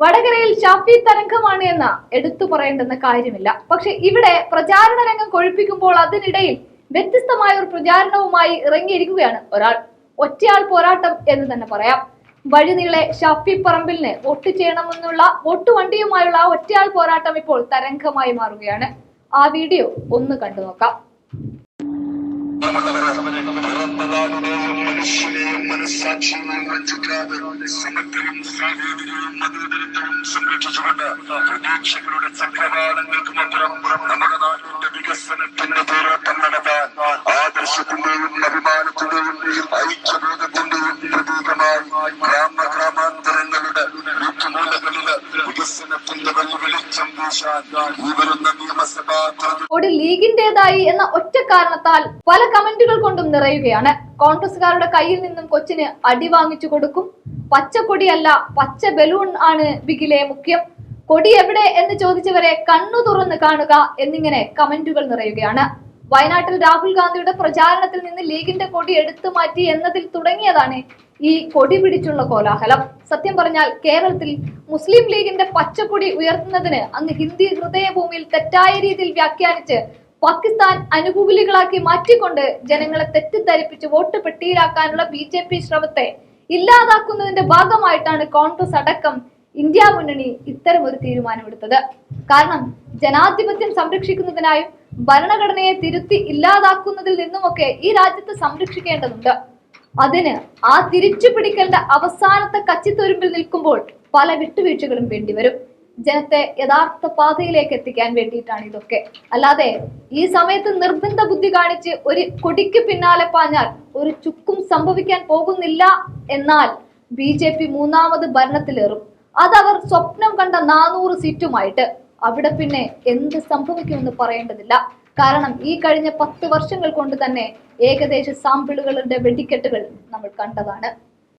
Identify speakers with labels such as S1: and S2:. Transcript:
S1: വടകരയിൽ ഷാഫി തരംഗമാണ് എന്ന് എടുത്തു പറയേണ്ടെന്ന കാര്യമില്ല. പക്ഷെ ഇവിടെ പ്രചാരണ രംഗം കൊഴിപ്പിക്കുമ്പോൾ അതിനിടയിൽ വ്യത്യസ്തമായ ഒരു പ്രചാരണവുമായി ഇറങ്ങിയിരിക്കുകയാണ് ഒരാൾ. ഒറ്റയാൾ പോരാട്ടം എന്ന് തന്നെ പറയാം. വഴിനീളെ ഷാഫി പറമ്പിലിന് വോട്ട് ചെയ്യണമെന്നുള്ള വോട്ട് വണ്ടിയുമായുള്ള ആ ഒറ്റയാൾ പോരാട്ടം ഇപ്പോൾ തരംഗമായി മാറുകയാണ്. ആ വീഡിയോ ഒന്ന് കണ്ടു നോക്കാം
S2: നടത്താൻ ആദർശത്തിന്റെയും അഭിമാനത്തിന്റെയും ഐക്യബോധത്തിന്റെയും പ്രതീകമായി ഗ്രാമ ഗ്രാമാന്തരങ്ങളുടെ വീട്ടുമൂലകളിൽ വികസനത്തിന്റെ വെളിച്ചം നിയമസഭാ
S1: ലീഗിന്റേതായി എന്ന ഒറ്റ കാരണത്താൽ പല കമന്റുകൾ കൊണ്ടും നിറയുകയാണ്. കോൺഗ്രസുകാരുടെ കയ്യിൽ നിന്നും കൊച്ചിന് അടി വാങ്ങിച്ചു കൊടുക്കും. പച്ചക്കൊടിയല്ല പച്ച ബലൂൺ ആണ് ബിഗിലെ മുഖ്യം. കൊടി എവിടെ എന്ന് ചോദിച്ചവരെ കണ്ണു തുറന്ന് കാണുക എന്നിങ്ങനെ കമന്റുകൾ നിറയുകയാണ്. വയനാട്ടിൽ രാഹുൽ ഗാന്ധിയുടെ പ്രചാരണത്തിൽ നിന്ന് ലീഗിന്റെ കൊടി എടുത്തു മാറ്റി എന്നതിൽ തുടങ്ങിയതാണ് ഈ കൊടി പിടിച്ചുള്ള കോലാഹലം. സത്യം പറഞ്ഞാൽ കേരളത്തിൽ മുസ്ലിം ലീഗിന്റെ പച്ചക്കൊടി ഉയർത്തുന്നതിന് അന്ന് ഹിന്ദി ഹൃദയഭൂമിയിൽ തെറ്റായ രീതിയിൽ വ്യാഖ്യാനിച്ച് പാകിസ്ഥാൻ അനുകൂലികളാക്കി മാറ്റിക്കൊണ്ട് ജനങ്ങളെ തെറ്റിദ്ധരിപ്പിച്ച് വോട്ട് പെട്ടിയിലാക്കാനുള്ള ബി ജെ പി ശ്രമത്തെ ഇല്ലാതാക്കുന്നതിന്റെ ഭാഗമായിട്ടാണ് കോൺഗ്രസ് അടക്കം ഇന്ത്യ മുന്നണി ഇത്തരമൊരു തീരുമാനമെടുത്തത്. കാരണം ജനാധിപത്യം സംരക്ഷിക്കുന്നതിനായും ഭരണഘടനയെ തിരുത്തി ഇല്ലാതാക്കുന്നതിൽ നിന്നുമൊക്കെ ഈ രാജ്യത്ത് സംരക്ഷിക്കേണ്ടതുണ്ട്. അതിന് ആ തിരിച്ചു പിടിക്കേണ്ട അവസാനത്തെ കച്ചിത്തൊരുമ്പിൽ നിൽക്കുമ്പോൾ പല വിട്ടുവീഴ്ചകളും വേണ്ടിവരും. ജനത്തെ യഥാർത്ഥ പാതയിലേക്ക് എത്തിക്കാൻ വേണ്ടിയിട്ടാണ് ഇതൊക്കെ. അല്ലാതെ ഈ സമയത്ത് നിർബന്ധ ബുദ്ധി കാണിച്ച് ഒരു കൊടിക്ക് പിന്നാലെ പാഞ്ഞാൽ ഒരു ചുക്കും സംഭവിക്കാൻ പോകുന്നില്ല എന്നാൽ ബി ജെ പി മൂന്നാമത് ഭരണത്തിലേറും. അതവർ സ്വപ്നം കണ്ട നാനൂറ് സീറ്റുമായിട്ട് അവിടെ പിന്നെ എന്ത് സംഭവിക്കുമെന്ന് പറയേണ്ടതില്ല. കാരണം ഈ കഴിഞ്ഞ പത്ത് വർഷങ്ങൾ കൊണ്ട് തന്നെ ഏകദേശ സാമ്പിളുകളുടെ വെടിക്കെട്ടുകൾ നമ്മൾ കണ്ടതാണ്.